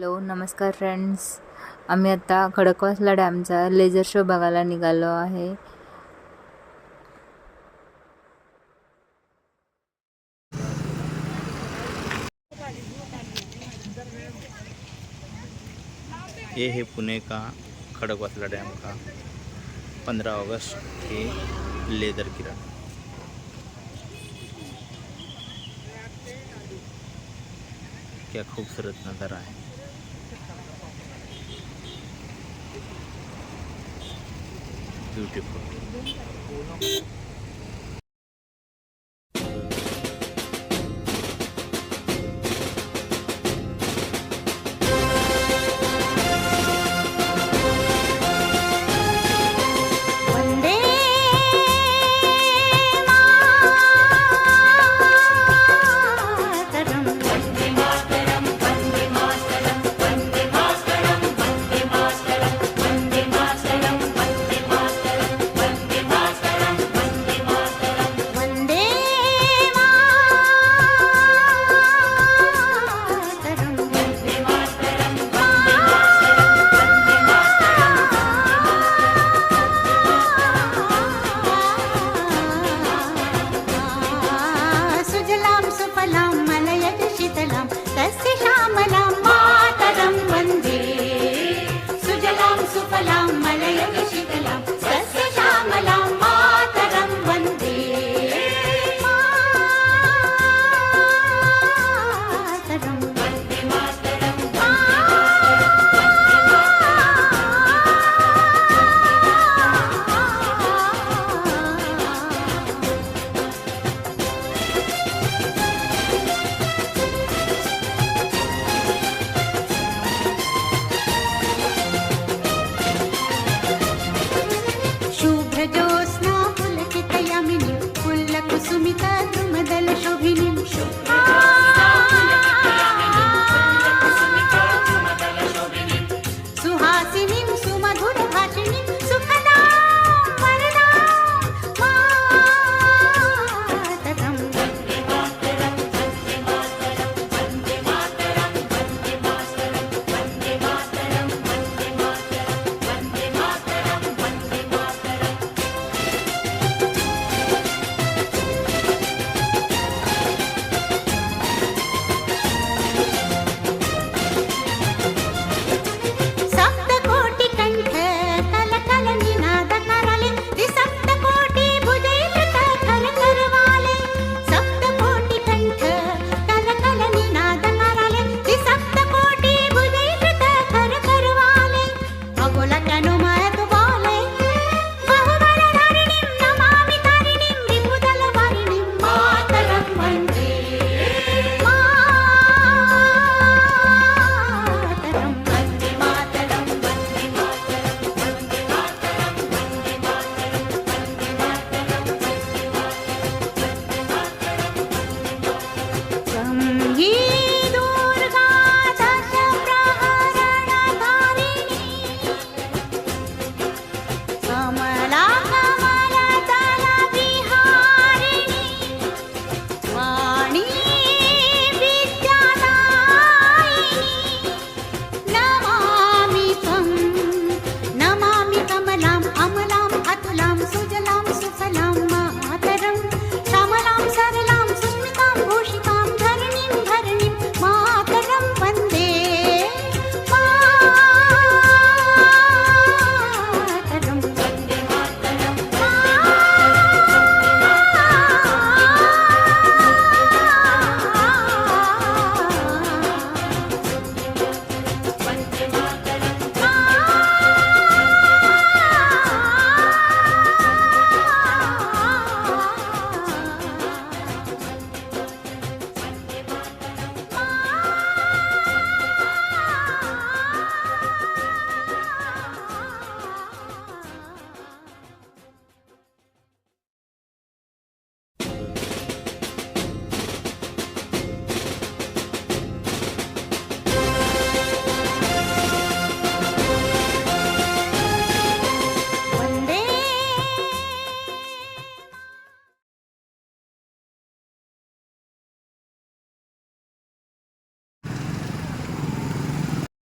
Hello नमस्कार friends. आम्ही आता खडकवासला डॅमचा लेझर शो बघायला निघालो आहे. ये है पुणे का खडकवासला डॅम का? 15 अगस्त हे लेदर किरण. क्या खूबसूरत नज़ारा है. 続けるか。